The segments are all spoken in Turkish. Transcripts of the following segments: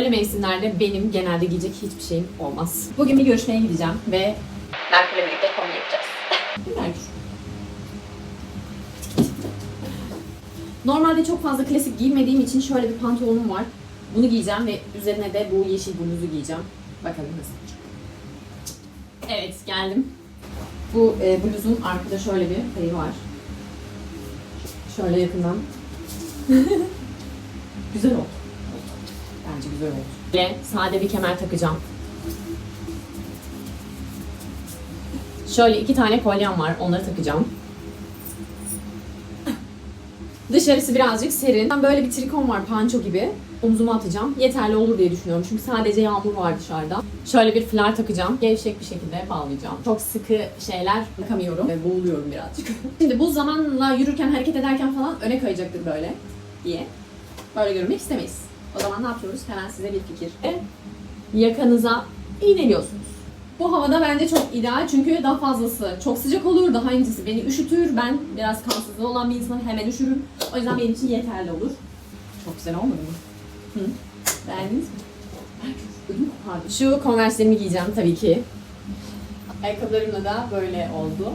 Böyle mevsimlerde benim genelde giyecek hiçbir şeyim olmaz. Bugün bir görüşmeye gideceğim ve Merkür'le birlikte kombin yapacağız. Normalde çok fazla klasik giymediğim için şöyle bir pantolonum var. Bunu giyeceğim ve üzerine de bu yeşil bluzu giyeceğim. Bakalım nasıl. Evet geldim. Bu e, bluzun arkada şöyle bir payı var. Şöyle yakından. güzel oldu. Bence güzel oldu. Ve sade bir kemer takacağım. Şöyle iki tane kolyem var. Onları takacağım. Dışarısı birazcık serin. Ben böyle bir trikom var panço gibi. Omzuma atacağım. Yeterli olur diye düşünüyorum. Çünkü sadece yağmur var dışarıda. Şöyle bir flar takacağım. Gevşek bir şekilde bağlayacağım. Çok sıkı şeyler takamıyorum. Ve boğuluyorum birazcık. Şimdi bu zamanla yürürken, hareket ederken falan öne kayacaktır böyle diye. Böyle görünmek istemeyiz. O zaman ne yapıyoruz? Hemen size bir fikir. Yakanıza iğneliyorsunuz. Bu havada bence çok ideal çünkü daha fazlası çok sıcak olur, daha incesi beni üşütür. Ben biraz kansızlığı olan bir insanım, hemen üşürüm. O yüzden benim için yeterli olur. Çok güzel olmadı mı? Hı? Beğendiniz mi? Ödüm kopardı. Şu konverslerimi giyeceğim tabii ki. Ayakkabılarımla da böyle oldu.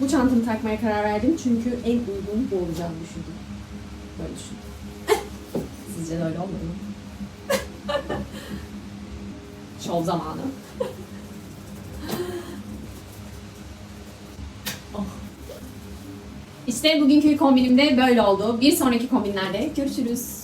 Bu çantamı takmaya karar verdim çünkü en uygun bu olacağını düşündüm. Böyle düşündüm. Sizce de öyle olmadı mı? Şov zamanı. oh. İşte bugünkü kombinim de böyle oldu. Bir sonraki kombinlerde görüşürüz.